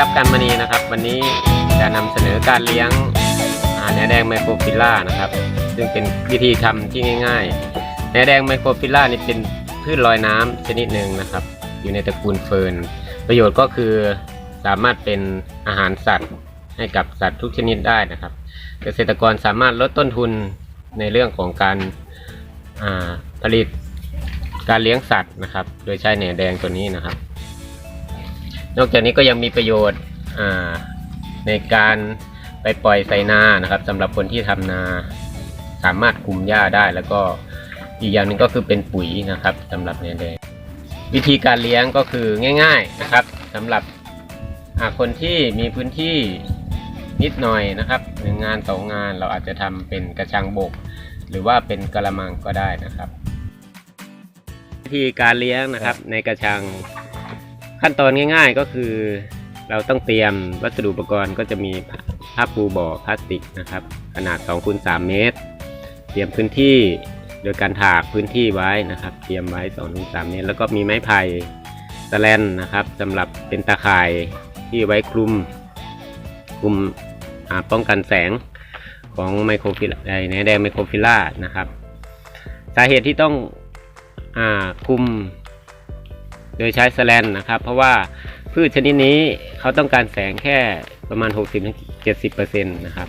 รับกันมณีนะครับ วันนี้จะนำเสนอการเลี้ยงอ่าเนื้อแดงไมโครฟิลล่านะครับ ซึ่งเป็นวิธีทำที่ง่ายๆเนื้อแดงไมโครฟิลล่านี่เป็นพืชลอยน้ำชนิดหนึ่งนะครับ อยู่ในตระกูลเฟิร์นประโยชน์ก็คือสามารถเป็นอาหารสัตว์ให้กับสัตว์ทุกชนิดได้นะครับ เกษตรกรสามารถลดต้นทุนในเรื่องของการผลิตการเลี้ยงสัตว์นะครับ โดยใช้แหน่แดงตัวนี้นะครับ นอกจากนี้ก็ยังมีประโยชน์ในการไปปล่อยใส่นานะครับสำหรับคนที่ทำนา สามารถคุมหญ้าได้แล้วก็อีกอย่างหนึ่งก็คือเป็นปุ๋ยนะครับสำหรับแนแดงวิธีการเลี้ยงก็คือง่าย ๆนะครับสำหรับคนที่มีพื้นที่นิดหน่อยนะครับหนึ่งงานสองงานเราอาจจะทำเป็นกระชังบก หรือว่าเป็นกระมังก็ได้นะครับ วิธีการเลี้ยงนะครับในกระชัง ขั้นตอนง่ายๆก็คือ เราต้องเตรียมวัสดุอุปกรณ์ก็จะมีผ้าปูบ่อพลาสติกนะครับ ขนาด2คูณ3เมตร เตรียมพื้นที่โดยการถากพื้นที่ไว้นะครับ เตรียมไว้2ถึง3เมตร แล้วก็มีไม้ไผ่สแลนนะครับสำหรับเป็นตาข่ายที่ไว้คลุมคลุมป้องกันแสงของไมโครฟิลไอเนแดงไมโครฟิลล่านะครับ สาเหตุที่ต้องอคลุม โดยใช้แสแลนนะครับ เพราะว่าพืชชนิดนี้เขาต้องการแสงแค่ประมาณ 60-70%นะครับ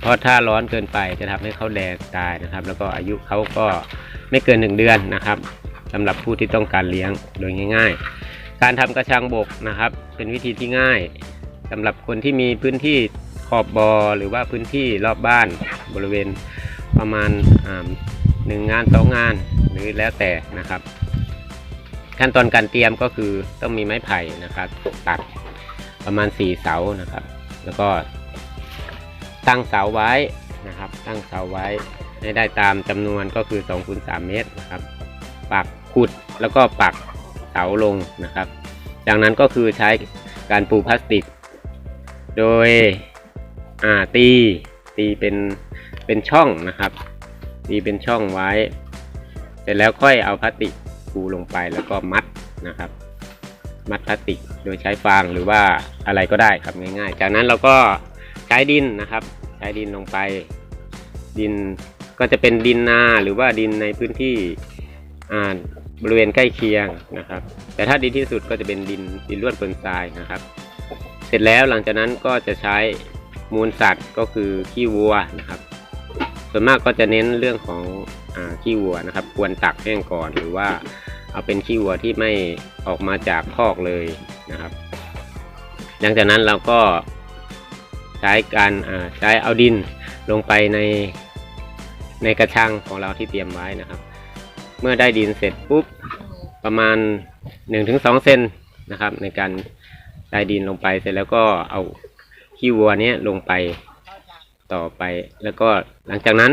เพราะถ้าร้อนเกินไปจะทำให้เขาแดงตายนะครับ แล้วก็อายุเขาก็ไม่เกิน 1 เดือนนะครับสำหรับผู้ที่ต้องการเลี้ยงโดยง่าย ๆ การทำกระชังบกนะครับ เป็นวิธีที่ง่ายสำหรับคนที่มีพื้นที่ขอบบอหรือว่าพื้นที่รอบบ้านบริเวณประมาณหนึ่งงานสองงานหรือแล้วแต่นะครับ ขั้นตอนการเตรียมก็คือต้องมีไม้ไผ่นะครับตัดประมาณ 4 เสานะครับ แล้วก็ตั้งเสาไว้นะครับ ตั้งเสาไว้ให้ได้ตามจำนวนก็คือ2คูณ3เมตรนะครับ ปักขุดแล้วก็ปักเสาลงนะครับ จากนั้นก็คือใช้การปูพลาสติก โดยตีตีเป็นเป็นช่องนะครับ ตีเป็นช่องไว้ เสร็จแล้วค่อยเอาพลาสติก ปูลงไปแล้วก็มัดนะครับ มัดพลาสติกโดยใช้ฟางหรือว่าอะไรก็ได้ครับง่ายๆ จากนั้นเราก็ใช้ดินนะครับ ใช้ดินลงไป ดินก็จะเป็นดินนาหรือว่าดินในพื้นที่อ่าบริเวณใกล้เคียงนะครับ แต่ถ้าดีที่สุดก็จะเป็นดินดินล้วนปนทรายนะครับ เสร็จแล้วหลังจากนั้นก็จะใช้มูลสัตว์ก็คือขี้วัวนะครับ ส่วนมากก็จะเน้นเรื่องของ ขี้วัวนะครับ ควรตักแห้งก่อนหรือว่าเอาเป็นขี้วัวที่ไม่ออกมาจากคอกเลยนะครับ หลังจากนั้นเราก็ใช้การใช้เอาดินลงไปในในกระชังของเราที่เตรียมไว้นะครับ เมื่อได้ดินเสร็จปุ๊บประมาณ 1-2เซนนะครับ ในการได้ดินลงไปเสร็จแล้วก็เอาขี้วัวเนี้ยลงไปต่อไป แล้วก็หลังจากนั้น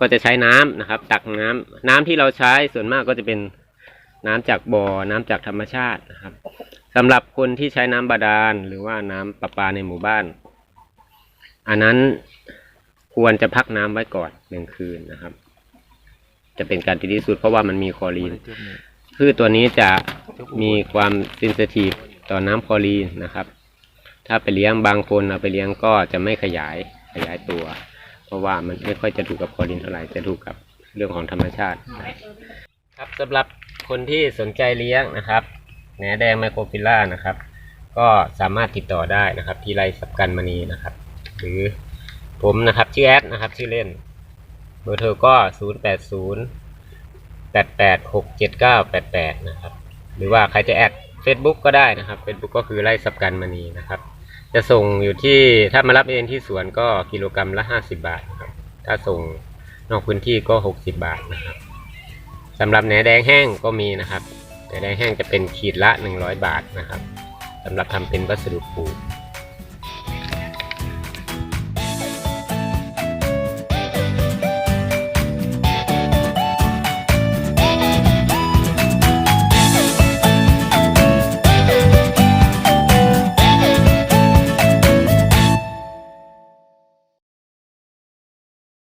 ก็จะใช้น้ำนะครับ ตักน้ำน้ำที่เราใช้ส่วนมากก็จะเป็นน้ำจากบ่อน้ำจากธรรมชาตินะครับสำหรับคนที่ใช้น้ำบาดาล หรือว่าน้ำประปาในหมู่บ้าน อันนั้นควรจะพักน้ำไว้ก่อนหนึ่งคืนนะครับ จะเป็นการดีที่สุดเพราะว่ามันมีคลอรีนพืชตัวนี้จะมีความเซนซิทีฟต่อน้ำคลอรีนนะครับ ถ้าไปเลี้ยงบางคนเอาไปเลี้ยงก็จะไม่ขยายขยายตัว เพราะว่ามันไม่ค่อยจะถูกกับคอรีนเท่าไหร่จะถูกกับเรื่องของธรรมชาติ ครับสำหรับคนที่สนใจเลี้ยงนะครับแหนแดงไมโครฟิลล่านะครับ ก็สามารถติดต่อได้นะครับ ที่ไรสับกันมณีนะครับ หรือผมนะครับชื่อแอดนะครับชื่อเล่นเบอร์โทรก็ 0 8 0 8 8 6 7 9 8 8 นะครับ หรือว่าใครจะแอด Facebook ก็ได้นะครับ Facebook ก็คือไล่สับกันมณีนะครับ จะส่งอยู่ที่ถ้ามารับเองที่สวนก็กิโลกรรัมละ 50 บาทครับ ถ้าส่งนอกพื้นที่ก็ 60 บาทนะครับสำหรับแหนแดงแห้งก็มีนะครับแหนแดงแห้งจะเป็นขีดละ 100 บาทนะครับสำหรับทำเป็นวัสดุปลูก